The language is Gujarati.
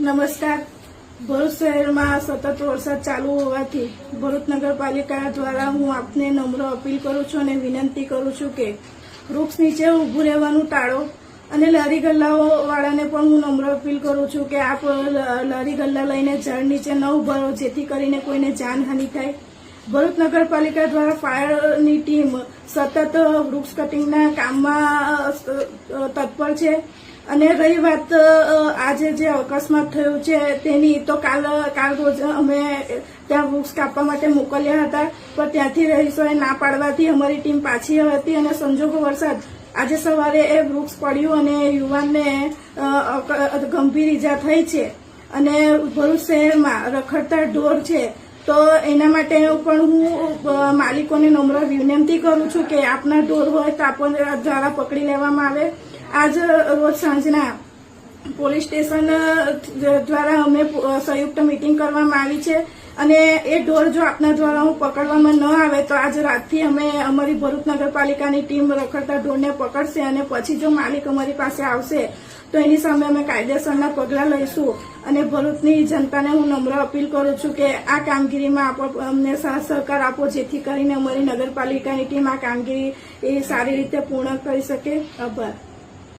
નમસ્કાર. ભરૂચ શહેરમાં સતત વરસાદ ચાલુ હોવાથી ભરૂચ નગરપાલિકા દ્વારા હું આપને નમ્ર અપીલ કરું છું અને વિનંતી કરું છું કે વૃક્ષ નીચે ઊભું રહેવાનું ટાળો અને લારી ગલ્લાઓ વાળાને પણ હું નમ્ર અપીલ કરું છું કે આપ લારી ગલ્લા લઈને ઝાડ નીચે ન રહો જેથી કરીને કોઈને જાનહાનિ થાય. ભરૂચ નગરપાલિકા દ્વારા ફાયરની ટીમ સતત વૃક્ષ કટિંગના કામમાં તત્પર છે. અને રહી વાત આજે જે અકસ્માત થયું છે તેની તો કાલ કાલ રોજ અમે ત્યાં વૃક્ષ કાપવા માટે મોકલ્યા હતા, પણ ત્યાંથી રહીશોએ ના પાડવાથી અમારી ટીમ પાછી હતી અને સંજોગો વરસાદ. આજે સવારે એ વૃક્ષ પડ્યું અને યુવાનને ગંભીર ઈજા થઈ છે. અને ભરૂચ શહેરમાં રખડતા ઢોર છે. તો એના માટે પણ હું માલિકોને નમ્ર વિનંતી કરું છું કે આપના ઢોર હોય તો આપણને દ્વારા પકડી લેવામાં આવે. આજ રોજ સાંજના પોલીસ સ્ટેશન દ્વારા અમે સંયુક્ત મિટિંગ કરવામાં આવી છે. અને એ ઢોર જો આપના દ્વારા હું પકડવામાં ન આવે તો આજ રાતથી અમે અમારી ભરૂચ નગરપાલિકાની ટીમ રખડતા ઢોરને પકડશે અને પછી જો માલિક અમારી પાસે આવશે તો એની સામે અમે કાયદેસરના પગલાં લઈશું. અને ભરૂચની જનતાને હું નમ્ર અપીલ કરું છું કે આ કામગીરીમાં આપો, અમને સહકાર આપો, જેથી કરીને અમારી નગરપાલિકાની ટીમ આ કામગીરી એ સારી રીતે પૂર્ણ કરી શકે. આભાર.